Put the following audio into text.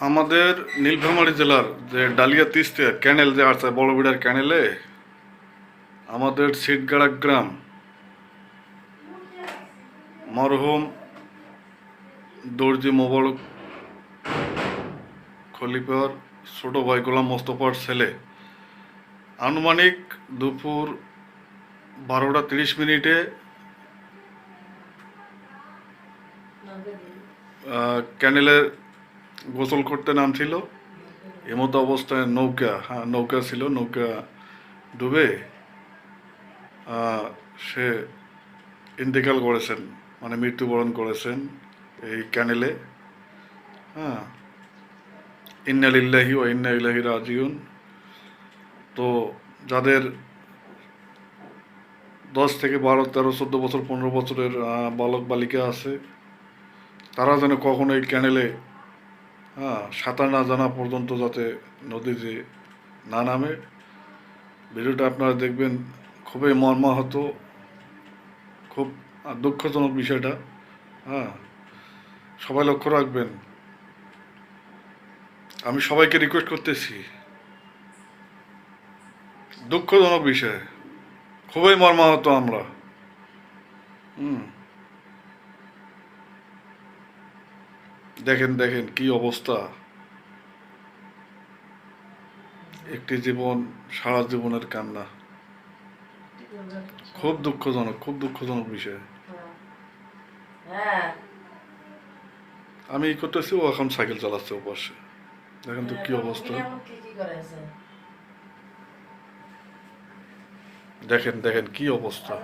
আমাদের নীলফামারী জেলার যে ডালিয়া তিস্তে ক্যানেল যে আছে বড়বিড়ার ক্যানেলে আমাদের সিটগাড়া গ্রাম মরহুম দর্জি মোবারক খলিফার ছোট ভাই গোলাম মোস্তফার ছেলে। আনুমানিক দুপুর বারোটা তিরিশ মিনিটে আহ, ক্যানেলে গোসল করতে নামছিল। এমতো অবস্থায় নৌকা হ্যাঁ নৌকা ছিল, নৌকা ডুবে সে ইন্তেকাল করেছেন মানে মৃত্যুবরণ করেছেন এই ক্যানেলে। হ্যাঁ ইন্নালিল্লাহি ও ইন্না ইলাহি রাজিউন। তো যাদের দশ থেকে বারো, তেরো, চোদ্দ বছর, পনেরো বছরের বালক বালিকা আছে, তারা যেন কখনো এই ক্যানেলে হ্যাঁ সাঁতার না জানা পর্যন্ত যাতে নদীতে না নামে। ভিডিওটা আপনারা দেখবেন, খুবই মর্মাহত, খুব দুঃখজনক বিষয়টা। হ্যাঁ সবাই লক্ষ্য রাখবেন। আমি সবাইকে রিকোয়েস্ট করতেছি। দুঃখজনক বিষয়, খুবই মর্মাহত আমরা। হুম। দেখেন দেখেন কি অবস্থা। একটি জীবন, সারা জীবনের কান্না। খুব দুঃখজনক খুব দুঃখজনক বিষয়। আমি করতেছি, ও এখন সাইকেল চালাচ্ছে ও দেখেন তো কি অবস্থা। দেখেন দেখেন কি অবস্থা।